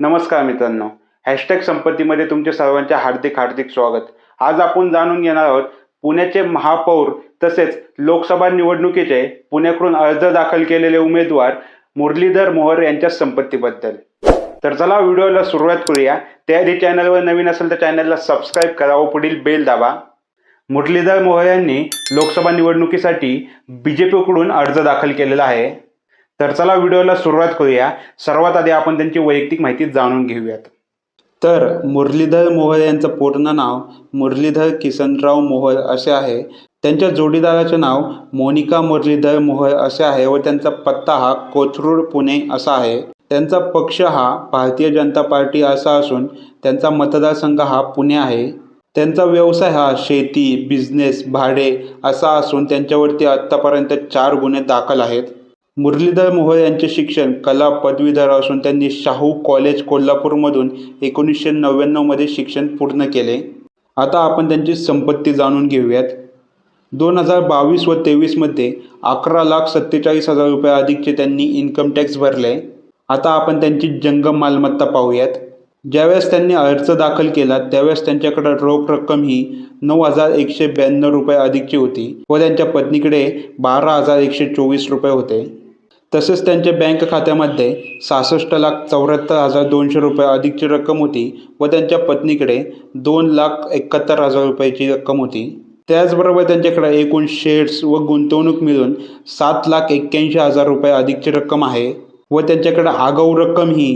नमस्कार मित्रांनो. हॅशटॅग संपत्तीमध्ये तुमचे सर्वांचे हार्दिक हार्दिक स्वागत. आज आपण जाणून घेणार आहोत पुण्याचे महापौर तसेच लोकसभा निवडणुकीचे पुण्याकडून अर्ज दाखल केलेले उमेदवार मुरलीधर मोहर यांच्या संपत्तीबद्दल. तर चला व्हिडिओला सुरुवात करूया. त्याआधी चॅनलवर नवीन असेल तर चॅनलला सबस्क्राईब करा व पुढील बेल दाबा. मुरलीधर मोहर यांनी लोकसभा निवडणुकीसाठी बी जे पीकडून अर्ज दाखल केलेला आहे. तर चला व्हिडिओला सुरुवात करूया. सर्वात आधी आपण त्यांची वैयक्तिक माहिती जाणून घेऊयात. तर मुरलीधर मोहोळ यांचं पूर्ण नाव मुरलीधर किसनराव मोहोळ असे आहे. त्यांच्या जोडीदाराचे नाव मोनिका मुरलीधर मोहोळ असे आहे व त्यांचा पत्ता हा कोथरूड पुणे असा आहे. त्यांचा पक्ष हा भारतीय जनता पार्टी असा असून त्यांचा मतदारसंघ हा पुणे आहे. त्यांचा व्यवसाय हा शेती बिझनेस भाडे असा असून त्यांच्यावरती आत्तापर्यंत चार गुन्हे दाखल आहेत. मुरलीधर मोहोळ यांचे शिक्षण कला पदवीधर असून त्यांनी शाहू कॉलेज कोल्हापूरमधून एकोणीसशे नव्याण्णवमध्ये शिक्षण पूर्ण केले. आता आपण त्यांची संपत्ती जाणून घेऊयात. दोन हजार बावीस व तेवीसमध्ये अकरा लाख सत्तेचाळीस हजार रुपये अधिकचे त्यांनी इन्कम टॅक्स भरले. आता आपण त्यांची जंगम मालमत्ता पाहूयात. ज्यावेळेस त्यांनी अर्ज दाखल केला त्यावेळेस त्यांच्याकडे रोख रक्कम ही नऊ हजार एकशे ब्याण्णव रुपये अधिकची होती व त्यांच्या पत्नीकडे बारा हजार एकशे चोवीस रुपये होते. तसेच त्यांच्या बँक खात्यामध्ये सहासष्ट लाख चौऱ्याहत्तर हजार दोनशे रुपये अधिकची रक्कम होती व त्यांच्या पत्नीकडे दोन लाख एकाहत्तर हजार रुपयाची रक्कम होती. त्याचबरोबर त्यांच्याकडे एकूण शेअर्स व गुंतवणूक मिळून सात लाख एक्क्याऐंशी हजार रुपये अधिकची रक्कम आहे व त्यांच्याकडे आगाऊ रक्कम ही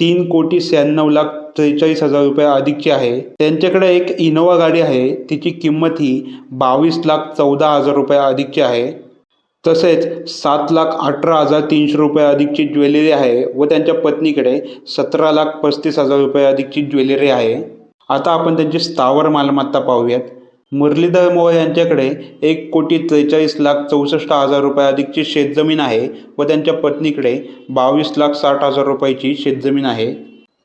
तीन कोटी शहाण्णव लाख त्रेचाळीस हजार रुपये अधिकची आहे. त्यांच्याकडे एक इनोवा गाडी आहे. तिची किंमत ही बावीस लाख चौदा हजार रुपये अधिकची आहे. तसेच सात लाख अठरा हजार तीनशे रुपये अधिकची ज्वेलरी आहे व त्यांच्या पत्नीकडे सतरा लाख पस्तीस हजार रुपये अधिकची ज्वेलरी आहे. आता आपण त्यांची स्थावर मालमत्ता पाहूयात. मुरलीधर मोहोळ यांच्याकडे एक कोटी त्रेचाळीस लाख चौसष्ट हजार रुपये अधिकची शेतजमीन आहे व त्यांच्या पत्नीकडे बावीस लाख साठ हजार रुपयाची शेतजमीन आहे.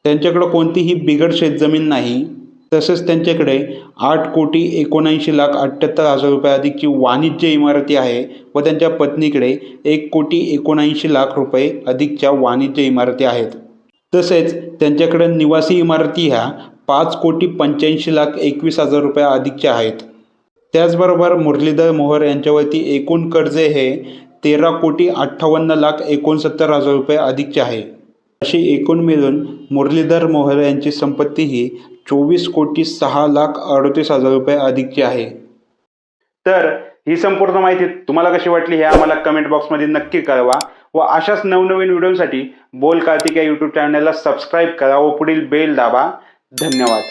त्यांच्याकडं कोणतीही बिगड शेतजमीन नाही. तसंच त्यांच्याकडे आठ कोटी एकोणऐंशी लाख अठ्ठ्याहत्तर हजार रुपये अधिकची वाणिज्य इमारती आहे व त्यांच्या पत्नीकडे एक कोटी एकोणऐंशी लाख रुपये अधिकच्या वाणिज्य इमारती आहेत. तसेच त्यांच्याकडे निवासी इमारती ह्या पाच कोटी पंच्याऐंशी लाख एकवीस हजार रुपये अधिकच्या आहेत. त्याचबरोबर मुरलीधर मोहर यांच्यावरती एकूण कर्जे हे तेरा कोटी अठ्ठावन्न लाख एकोणसत्तर हजार रुपये अधिकचे आहे. अशी एकूण मिळून मुरलीधर मोहर यांची संपत्ती ही चोवीस कोटी सहा लाख अडतीस हजार रुपये अधिकची आहे. तर ही संपूर्ण माहिती तुम्हाला कशी वाटली हे आम्हाला कमेंट बॉक्समध्ये नक्की कळवा व अशाच नवनवीन व्हिडिओसाठी बोल कार्तिक या यूट्यूब चॅनलला सबस्क्राईब करा व पुढील बेल दाबा. धन्यवाद.